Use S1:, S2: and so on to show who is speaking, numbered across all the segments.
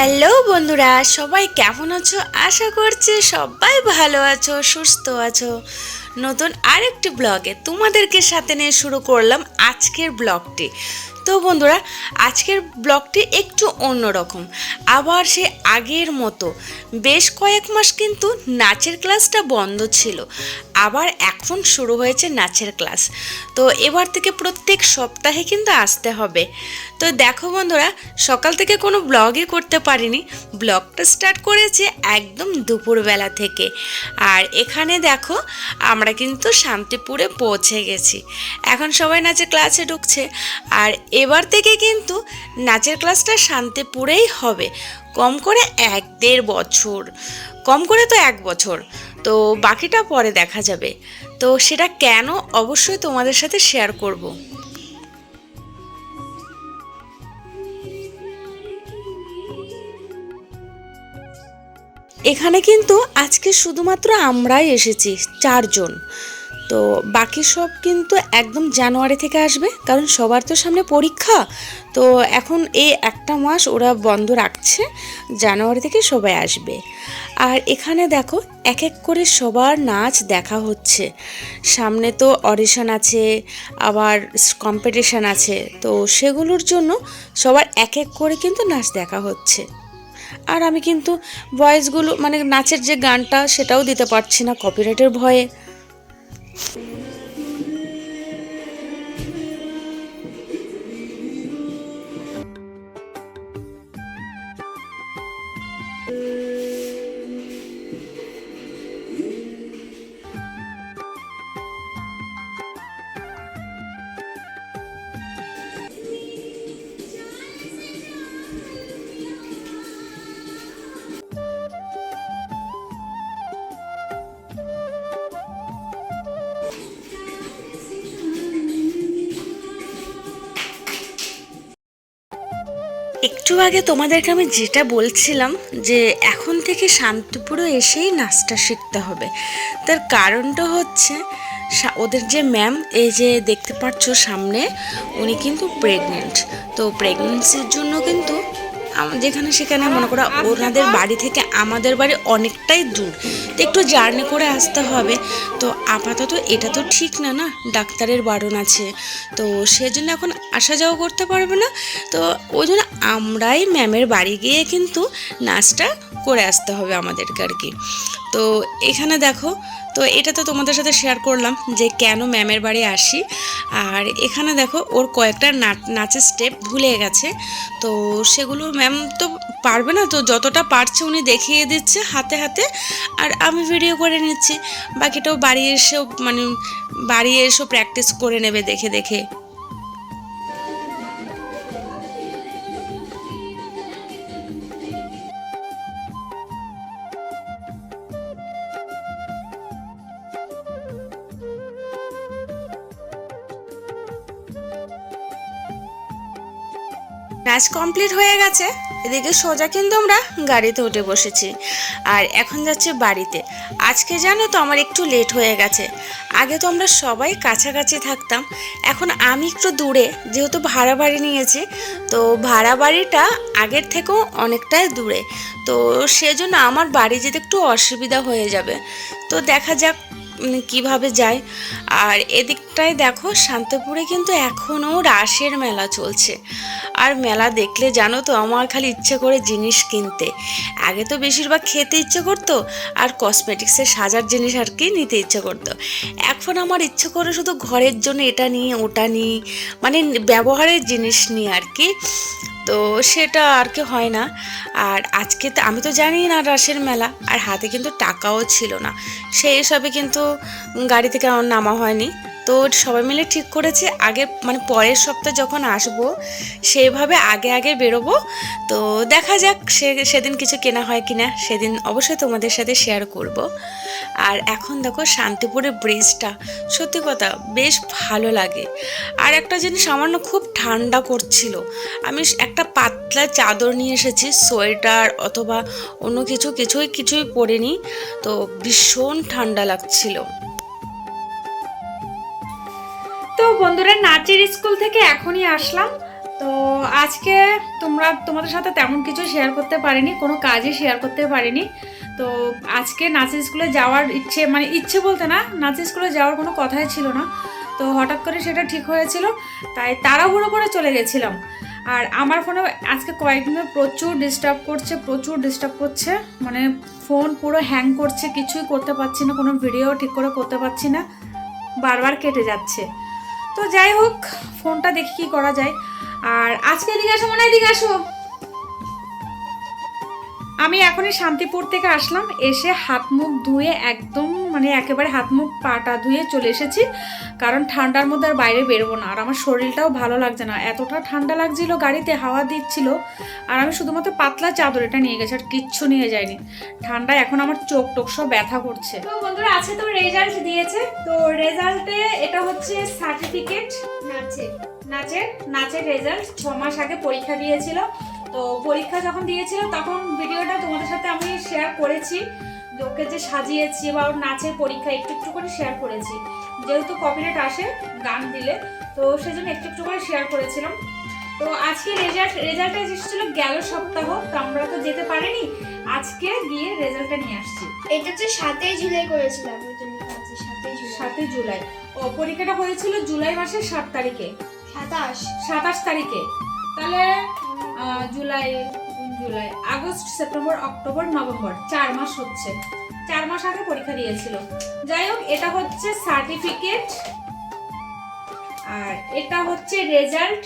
S1: Hello বন্ধুরা, সবাই কেমন আছো? আশা করছি সবাই ভালো আছো, সুস্থ আছো। নতুন আরেকটি ব্লগে তোমাদেরকে সাথে নিয়ে শুরু করলাম আজকের ব্লগটি তো বন্ধুরা, আজকের ব্লগটি একটু অন্যরকম। আবার সে আগের মতো। বেশ কয়েক মাস কিন্তু নাচের ক্লাসটা বন্ধ ছিল। আবার এখন শুরু হয়েছে নাচের ক্লাস। তো এবার থেকে প্রত্যেক সপ্তাহে কিন্তু আসতে হবে। তো দেখো বন্ধুরা, সকাল থেকে কোনো ব্লগই করতে পারিনি। ব্লগটা স্টার্ট করেছে একদম দুপুরবেলা থেকে। আর এখানে দেখো, আমরা কিন্তু শান্তিপুরে পৌঁছে গেছি। এখন সবাই নাচের ক্লাসে ঢুকছে। আর এবার থেকে কিন্তু নাচের ক্লাসটা শান্তিপুরেই হবে, কম করে এক দেড় বছর। কম করে তো এক বছর। তো বাকিটা পরে দেখা যাবে। তো সেটা কেন অবশ্যই তোমাদের সাথে শেয়ার করব। এখানে কিন্তু আজকে শুধুমাত্র আমরাই এসেছি, চারজন। তো বাকি সব কিন্তু একদম জানুয়ারি থেকে আসবে, কারণ সবার তো সামনে পরীক্ষা। তো এখন এই একটা মাস ওরা বন্ধ রাখছে, জানুয়ারি থেকে সবাই আসবে। আর এখানে দেখো এক এক করে সবার নাচ দেখা হচ্ছে। সামনে তো অডিশন আছে, আবার কম্পিটিশান আছে, তো সেগুলোর জন্য সবার এক এক করে কিন্তু নাচ দেখা হচ্ছে। আর আমি কিন্তু ভয়েসগুলো মানে নাচের যে গানটা, সেটাও দিতে পারছি না কপিরাইটের ভয়ে। Sí. একটু আগে তোমাদেরকে আমি যেটা বলছিলাম যে এখন থেকে শান্তিপুরে এসেই নাচটা শিখতে হবে। তার কারণটা হচ্ছে ওদের যে ম্যাম, এই যে দেখতে পাচ্ছ সামনে, উনি কিন্তু প্রেগনেন্ট তো প্রেগনেন্সির জন্য কিন্তু যেখানে সেখানে মনে করো ওনাদের বাড়ি থেকে আমাদের বাড়ি অনেকটাই দূর। তো একটু জার্নি করে আসতে হবে। তো আপাতত এটা তো ঠিক না না? ডাক্তারের বারণ আছে। তো সেজন্য এখন আসা যাওয়া করতে পারবে না। তো ওই জন্য আমরাই ম্যামের বাড়ি গিয়ে কিন্তু নাচটা করে আসতে হবে আমাদেরকে আর কি। তো এখানে দেখো, তো এটা তো তোমাদের সাথে শেয়ার করলাম যে কেন ম্যামের বাড়ি আসি। আর এখানে দেখো, ওর কয়েকটা নাচ, নাচের স্টেপ ভুলে গেছে। তো সেগুলো ম্যাম তো পারবে না, তো যতটা পারছে উনি দেখিয়ে দিচ্ছে হাতে হাতে। আর আমি ভিডিও করে নিচ্ছি। বাকিটাও বাড়ি এসেও মানে বাড়ি এসেও প্র্যাকটিস করে নেবে দেখে দেখে। নাচ কমপ্লিট হয়ে গেছে। এদিকে সোজা কিন্তু আমরা গাড়িতে উঠে বসেছি। আর এখন যাচ্ছে বাড়িতে। আজকে জানো তো আমার একটু লেট হয়ে গেছে। আগে তো আমরা সবাই কাছাকাছি থাকতাম। এখন আমি একটু দূরে, যেহেতু ভাড়া বাড়ি নিয়েছি, তো ভাড়া বাড়িটা আগের থেকেও অনেকটাই দূরে। তো সেজন্য আমার বাড়ি যেতে একটু অসুবিধা হয়ে যাবে। তো দেখা যাক কীভাবে যায় আর এদিকটায় দেখো শান্তিপুরে কিন্তু এখনও রাসের মেলা চলছে। আর মেলা দেখলে জানো তো আমার খালি ইচ্ছে করে জিনিস কিনতে। আগে তো বেশিরভাগ খেতে ইচ্ছে করতো, আর কসমেটিক্সের সাজার জিনিস আর কি নিতে ইচ্ছে করতো। এখন আমার ইচ্ছে করে শুধু ঘরের জন্য এটা নিয়ে ওটা নিই মানে ব্যবহারের জিনিস নিয়ে আর কি। তো সেটা আর কি হয় না। আর আজকে তো, আমি তো জানি না রাসের মেলা, আর হাতে কিন্তু টাকাও ছিল না। সেই হিসাবে কিন্তু গাড়ি থেকে আমার নামা হয়নি। তো সবাই মিলে ঠিক করেছে। আগে মানে পরের সপ্তাহে যখন আসব সেইভাবে আগে আগে বেরোবো। তো দেখা যাক সে, সেদিন কিছু কেনা হয় কিনা, সেদিন অবশ্যই তোমাদের সাথে শেয়ার করব। আর এখন দেখো শান্তিপুরের ব্রিজটা সত্যি কথা, বেশ ভালো লাগে। আর একটা জিনিস সামান্য খুব ঠান্ডা করছিল। আমি একটা পাতলা চাদর নিয়ে এসেছি, সোয়েটার অথবা অন্য কিছু, কিছুই কিছুই পরিনি। তো ভীষণ ঠান্ডা লাগছিল।
S2: তো বন্ধুরা, নাচের স্কুল থেকে এখনই আসলাম। তো আজকে তোমরা তোমাদের সাথে তেমন কিছু শেয়ার করতে পারিনি, কোনো কাজই শেয়ার করতে পারিনি। তো আজকে নাচের স্কুলে যাওয়ার ইচ্ছে মানে ইচ্ছে বলতে না, নাচের স্কুলে যাওয়ার কোনো কথাই ছিল না। তো হঠাৎ করে সেটা ঠিক হয়েছিল, তাই তাড়াহুড়ো করে চলে গেছিলাম। আর আমার ফোনে আজকে কয়েকদিনে প্রচুর ডিস্টার্ব করছে, প্রচুর ডিস্টার্ব করছে। মানে ফোন পুরো হ্যাং করছে, কিছুই করতে পারছি না, কোনো ভিডিও ঠিক করে করতে পারছি না। বারবার কেটে যাচ্ছে। তো যাই হোক, ফোনটা দেখি কি করা যায়। আর আজকে এদিকে আসো মনে হয় এদিকে আসো। আমি এখনই শান্তিপুর থেকে আসলাম, এসে হাত মুখ ধুয়ে একদম মানে একেবারে হাত মুখ পাটা ধুয়ে চলে এসেছি, কারণ ঠান্ডার মধ্যে আর বাইরে বেরোবো না। আর আমার শরীরটাও ভালো লাগছে না। এতটা ঠান্ডা লাগছিল, গাড়িতে হাওয়া দিচ্ছিল, আর আমি শুধুমাত্র পাতলা চাদর এটা নিয়ে গেছি, আর কিচ্ছু নিয়ে যাইনি। ঠান্ডা এখন আমার চোখ টোক সব ব্যথা করছে। তো বন্ধুরা, আছে তো রেজাল্ট দিয়েছে। তো রেজাল্টে এটা হচ্ছে সার্টিফিকেট
S3: নাচে,
S2: নাচের নাচের রেজাল্ট ছ মাস আগে পরীক্ষা দিয়েছিল। তো পরীক্ষা যখন দিয়েছিল তখন ভিডিওটা তোমাদের সাথে আমি শেয়ার করেছি। ওকে যে সাজিয়েছি বা ওর নাচের পরীক্ষা একটু একটু করে শেয়ার করেছি। যেহেতু কপিরাইট আসে গান দিলে তো সেজন্য একটু একটু করে শেয়ার করেছিলাম। তো আজকে রেজাল্ট রেজাল্টটা এসেছিল গেল সপ্তাহ তো আমরা তো যেতে পারিনি। আজকে গিয়ে রেজাল্টটা নিয়ে আসছি।
S3: এটা হচ্ছে সাতই জুলাই করেছিলাম সাতই জুলাই।
S2: ও পরীক্ষাটা হয়েছিল জুলাই মাসের সাত তারিখে।
S3: সাতাশ।
S2: সাতাশ তারিখে। তাহলে July July? August, September, October, November. চার মাস হচ্ছে। চার মাস আগে পরীক্ষা দিয়েছিল। যাই হোক, এটা হচ্ছে সার্টিফিকেট আর এটা হচ্ছে রেজাল্ট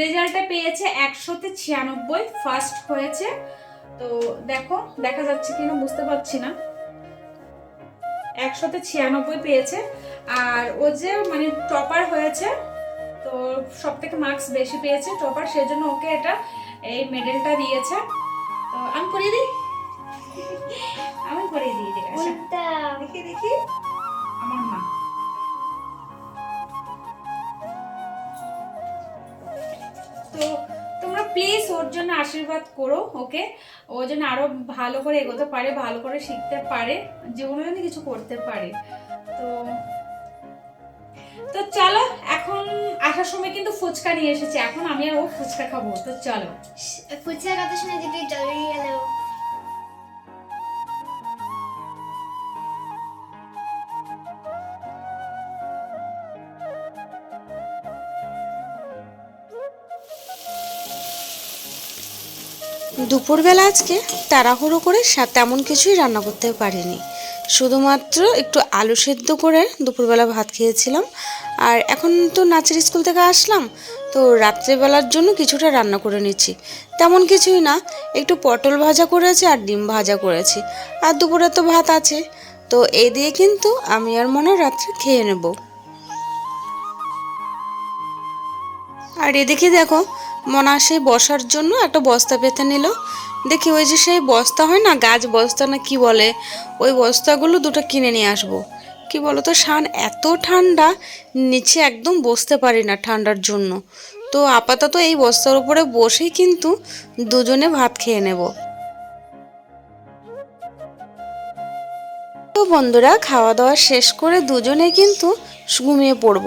S2: রেজাল্টে পেয়েছে একশোতে ছিয়ানব্বই ফার্স্ট হয়েছে। তো দেখো, দেখা যাচ্ছে কিনা, বুঝতে পারছি না। একশোতে ছিয়ানব্বই পেয়েছে। আর ও যে মানে টপার হয়েছে তো সব থেকে মার্কস বেশি পেয়েছে টপার সেজন্য ওকে এটা এই মেডেলটা দিয়েছে। তো আমি করিয়ে দিই? আমি করিয়ে দিই দেখি দেখি। আমার মা। তো তোমরা প্লিজ ওর জন্য আশীর্বাদ করো ওকে? ও যেন আরও ভালো করে এগোতে পারে ভালো করে শিখতে পারে জীবনে যেন কিছু করতে পারে। তো তো চলো এখন আসার সময় কিন্তু ফুচকা নিয়ে এসেছি। এখন আমি আর ও ফুচকা খাব তো চলো।
S3: ফুচকার কথা শুনে যদি জলে গেল
S1: দুপুরবেলা আজকে তাড়াহুড়ো করে সা- তেমন কিছুই রান্না করতে পারিনি। শুধুমাত্র একটু আলু সেদ্ধ করে দুপুরবেলা ভাত খেয়েছিলাম। আর এখন তো নাচের স্কুল থেকে আসলাম, তো রাত্রেবেলার জন্য কিছুটা রান্না করে নিচ্ছি। তেমন কিছুই না, একটু পটল ভাজা করেছি আর ডিম ভাজা করেছি, আর দুপুরে তো ভাত আছে। তো এই দিয়ে কিন্তু আমি আর মনে রাত্রে খেয়ে নেব। আর এদিকে দেখো, মনা সেই বসার জন্য একটা বস্তা পেতে নিল। দেখি ওই যে সেই বস্তা হয় না, গাছ বস্তা না কি বলে, ওই বস্তাগুলো দুটো কিনে নিয়ে আসব। কি বলো তো শান এত ঠান্ডা, নিচে একদম বসতে পারি না ঠান্ডার জন্য। তো আপাতত এই বস্তার উপরে বসেই কিন্তু দুজনে ভাত খেয়ে নেব। তো বন্ধুরা, খাওয়া দাওয়া শেষ করে দুজনে কিন্তু ঘুমিয়ে পড়ব।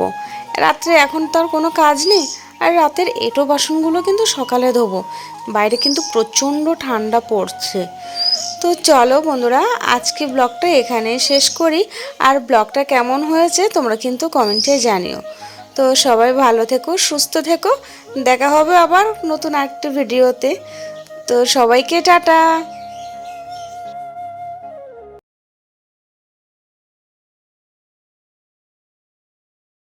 S1: রাত্রে এখন তো আর কোনো কাজ নেই, আর রাতের এঁটো বাসনগুলো কিন্তু সকালে ধোবো। বাইরে কিন্তু প্রচণ্ড ঠান্ডা পড়ছে। তো চলো বন্ধুরা, আজকে ব্লগটা এখানে শেষ করি। আর ব্লগটা কেমন হয়েছে তোমরা কিন্তু কমেন্টে জানিও। তো সবাই ভালো থেকো, সুস্থ থেকো। দেখা হবে আবার নতুন আরেকটি ভিডিওতে। তো সবাইকে টাটা।